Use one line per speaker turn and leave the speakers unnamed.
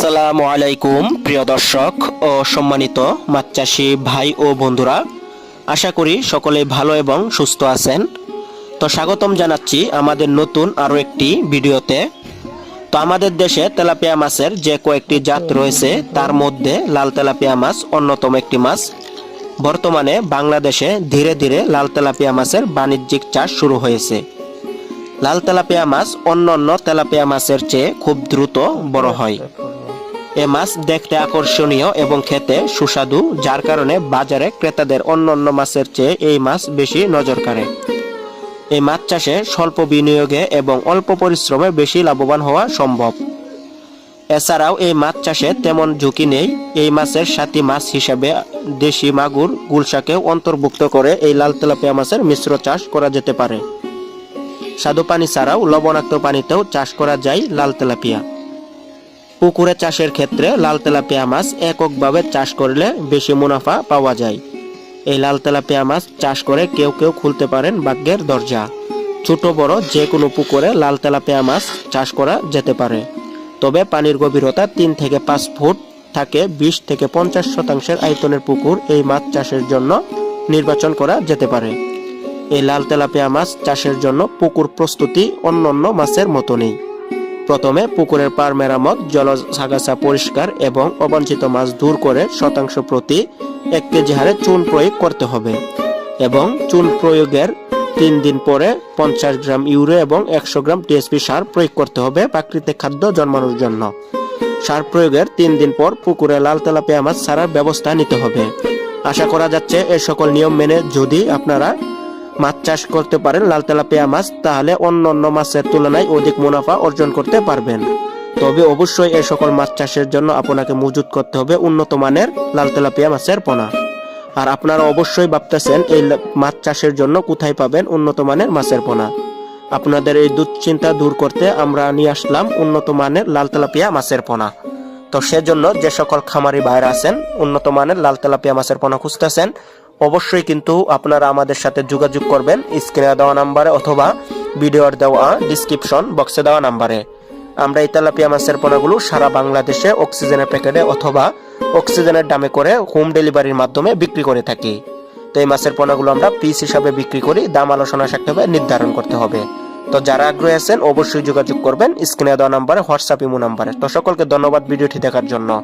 আসসালামু আলাইকুম, প্রিয় দর্শক ও সম্মানিত মাছ চাষি ভাই ও বন্ধুরা। আশা করি সকলে ভালো এবং সুস্থ আছেন। তো স্বাগতম জানাচ্ছি আমাদের নতুন আরও একটি ভিডিওতে। তো আমাদের দেশে তেলাপিয়া মাছের যে কয়েকটি জাত রয়েছে, তার মধ্যে লাল তেলাপিয়া মাছ অন্যতম একটি মাছ। বর্তমানে বাংলাদেশে ধীরে ধীরে লাল তেলাপিয়া মাছের বাণিজ্যিক চাষ শুরু হয়েছে। লাল তেলাপিয়া মাছ অন্য অন্য তেলাপিয়া মাছের চেয়ে খুব দ্রুত বড় হয়। এ মাছ দেখতে আকর্ষণীয় এবং খেতে সুস্বাদু, যার কারণে বাজারে ক্রেতাদের অন্য অন্য মাছের চেয়ে এই মাছ বেশি নজর কাড়ে। এই মাছ চাষে স্বল্প বিনিয়োগে এবং অল্প পরিশ্রমে বেশি লাভবান হওয়া সম্ভব। এছাড়াও এই মাছ চাষে তেমন ঝুঁকি নেই। এই মাছের সাথী মাছ হিসাবে দেশি মাগুর, গুলশাকেও অন্তর্ভুক্ত করে এই লাল তেলাপিয়া মাছের মিশ্র চাষ করা যেতে পারে। স্বাদু পানি ছাড়াও লবণাক্ত পানিতেও চাষ করা যায় লাল তেলাপিয়া। পুকুরে চাষের ক্ষেত্রে লাল তেলাপিয়া মাছ এককভাবে চাষ করলে বেশি মুনাফা পাওয়া যায়। এই লাল তেলাপিয়া মাছ চাষ করে কেউ কেউ খুলতে পারেন ভাগ্যের দরজা। ছোট, বড় যে কোনো পুকুরে লাল তেলাপিয়া মাছ চাষ করা যেতে পারে। তবে পানির গভীরতা তিন থেকে পাঁচ ফুট থাকে বিশ থেকে পঞ্চাশ শতাংশের আয়তনের পুকুর এই মাছ চাষের জন্য নির্বাচন করা যেতে পারে। এই লাল তেলাপিয়া মাছ চাষের জন্য পুকুর প্রস্তুতি অন্যান্য মাছের মতো নেই প্রথমে পুকুরের পার মেরামত জলসাগাছা পরিষ্কার এবং অবাঞ্ছিত মাছ দূর করে শতাংশ প্রতি এক কেজি হারে চুন প্রয়োগ করতে হবে এবং চুন প্রয়োগের তিন দিন পরে পঞ্চাশ গ্রাম ইউরিয়া এবং একশো গ্রাম টিএসপি সার প্রয়োগ করতে হবে প্রাকৃতিক খাদ্য জন্মানোর জন্য। সার প্রয়োগের তিন দিন পর পুকুরে লাল তেলাপিয়া মাছ ছাড়ার ব্যবস্থা নিতে হবে। আশা করা যাচ্ছে এ সকল নিয়ম মেনে যদি আপনারা মাছ চাষ করতে পারেন লাল তেলাপিয়া মাছ, তাহলে অন্য অন্য মাছের তুলনায় অধিক মুনাফা অর্জন করতে পারবেন। তবে অবশ্যই এই সকল মাছ চাষের জন্য আপনাকে মজুত করতে হবে উন্নত মানের লাল তেলাপিয়া মাছের পোনা। আর আপনারা অবশ্যই ভাবতেছেন এই মাছ চাষের জন্য কোথায় পাবেন উন্নত মানের মাছের পোনা। আপনাদের এই দুশ্চিন্তা দূর করতে আমরা নিয়ে আসলাম উন্নত মানের লাল তেলাপিয়া মাছের পোনা। তো সেজন্য যে সকল খামারি বাইরে আছেন, উন্নত মানের লাল তেলাপিয়া মাছের পোনা খুঁজতেছেন অবশ্যই কিন্তু আপনারা আমাদের সাথে যোগাযোগ করবেন। স্ক্রিনে দেওয়া নাম্বারে অথবা ভিডিওর দেওয়া ডিসক্রিপশন বক্সে দেওয়া নাম্বারে। আমরা এই মাছের পোনাগুলো সারা বাংলাদেশে অক্সিজেনের প্যাকেটে অথবা অক্সিজেনের দামে করে হোম ডেলিভারির মাধ্যমে বিক্রি করে থাকি। তো এই মাছের পোনাগুলো আমরা পিস হিসাবে বিক্রি করি, দাম, আলোচনা সাথে নির্ধারণ করতে হবে। তো যারা আগ্রহী আছেন, অবশ্যই যোগাযোগ করবেন। স্ক্রিনে দেওয়া নাম্বারে, হোয়াটসঅ্যাপ, ইমো নাম্বারে। তো সকলকে ধন্যবাদ ভিডিওটি দেখার জন্য।